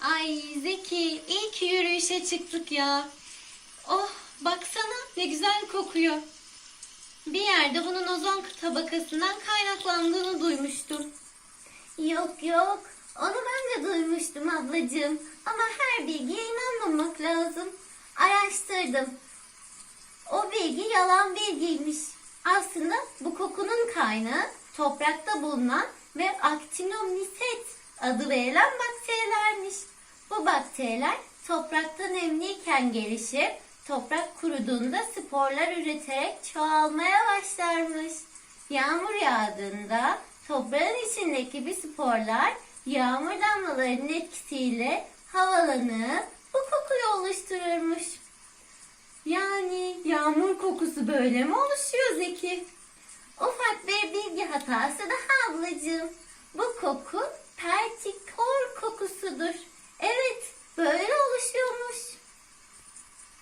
Ay Zeki, iyi ki yürüyüşe çıktık ya. Oh, baksana ne güzel kokuyor. Bir yerde bunun ozon tabakasından kaynaklandığını duymuştum. Yok yok. Onu ben de duymuştum ablacığım. Ama her bilgiye inanmamak lazım. Araştırdım. O bilgi yalan bilgiymiş. Aslında bu kokunun kaynağı toprakta bulunan ve aktinomyset adı verilen bakterilermiş. Bu bakteriler toprakta nemliyken gelişip toprak kuruduğunda sporlar üreterek çoğalmaya başlarmış. Yağmur yağdığında toprağın içindeki bir sporlar yağmur damlalarının etkisiyle havalanıp bu kokuyu oluştururmuş. Yani yağmur kokusu böyle mi oluşuyor Zeki? Ufak bir bilgi hatası daha ablacığım. Bu koku pertikor kokusudur. 谁呀